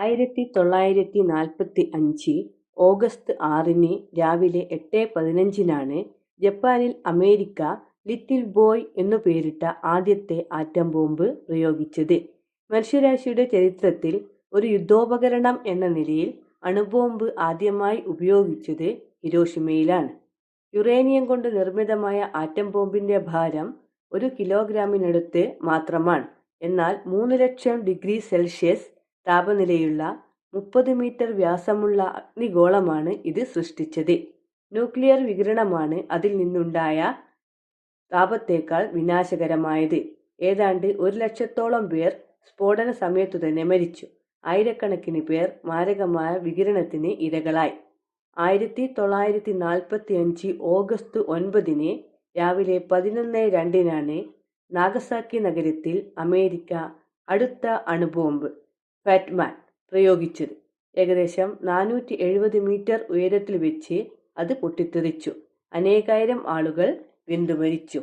ആയിരത്തി തൊള്ളായിരത്തി നാൽപ്പത്തി അഞ്ച് ഓഗസ്റ്റ് ആറിന് രാവിലെ എട്ട് പതിനഞ്ചിനാണ് ജപ്പാനിൽ അമേരിക്ക ലിറ്റിൽ ബോയ് എന്നു പേരിട്ട ആദ്യത്തെ ആറ്റം ബോംബ് പ്രയോഗിച്ചത്. മനുഷ്യരാശിയുടെ ചരിത്രത്തിൽ ഒരു യുദ്ധോപകരണം എന്ന നിലയിൽ അണുബോംബ് ആദ്യമായി ഉപയോഗിച്ചത് ഹിരോഷിമയിലാണ്. യുറേനിയം കൊണ്ട് നിർമ്മിതമായ ആറ്റം ബോംബിന്റെ ഭാരം ഒരു കിലോഗ്രാമിനടുത്ത് മാത്രമാണ്. എന്നാൽ മൂന്ന് ലക്ഷം ഡിഗ്രി സെൽഷ്യസ് താപനിലയുള്ള മുപ്പത് മീറ്റർ വ്യാസമുള്ള അഗ്നിഗോളമാണ് ഇത് സൃഷ്ടിച്ചത്. ന്യൂക്ലിയർ വികിരണമാണ് അതിൽ നിന്നുണ്ടായ താപത്തേക്കാൾ വിനാശകരമായത്. ഏതാണ്ട് ഒരു ലക്ഷത്തോളം പേർ സ്ഫോടന സമയത്തു തന്നെ മരിച്ചു. ആയിരക്കണക്കിന് പേർ മാരകമായ വികിരണത്തിന് ഇരകളായി. ആയിരത്തി തൊള്ളായിരത്തി നാൽപ്പത്തി അഞ്ച് ഓഗസ്റ്റ് ഒൻപതിന് രാവിലെ പതിനൊന്ന് രണ്ടിനാണ് നാഗസാക്കി നഗരത്തിൽ അമേരിക്ക അടുത്ത അണുബോംബ്. ഫാറ്റ്മാൻ പ്രയോഗിച്ചത്. ഏകദേശം നാനൂറ്റി എഴുപത് മീറ്റർ ഉയരത്തിൽ വെച്ച് അത് പൊട്ടിത്തെറിച്ചു. അനേകായിരം ആളുകൾ വെന്തുമരിച്ചു